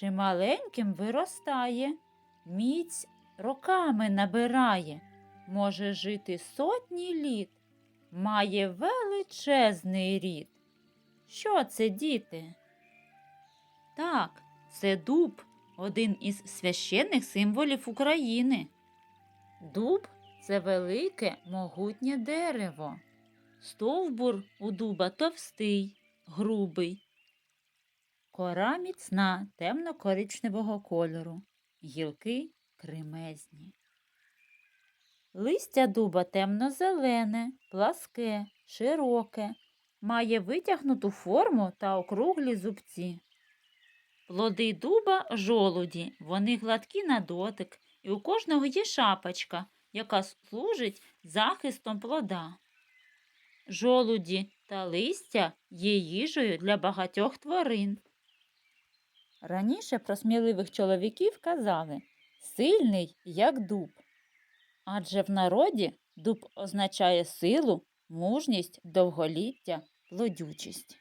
чи маленьким виростає, міць роками набирає, може жити сотні літ, має величезний рід. Що це, діти? Так, це дуб, один із священних символів України. Дуб це велике могутнє дерево. Стовбур у дуба товстий, грубий. Кора міцна темно-коричневого кольору, гілки кремезні. Листя дуба темно-зелене, пласке, широке, має витягнуту форму та округлі зубці. Плоди дуба жолуді, вони гладкі на дотик, і у кожного є шапочка, яка служить захистом плода. Жолуді та листя є їжею для багатьох тварин. Раніше про сміливих чоловіків казали сильний, як дуб. Адже в народі дуб означає силу, мужність, довголіття, плодючість.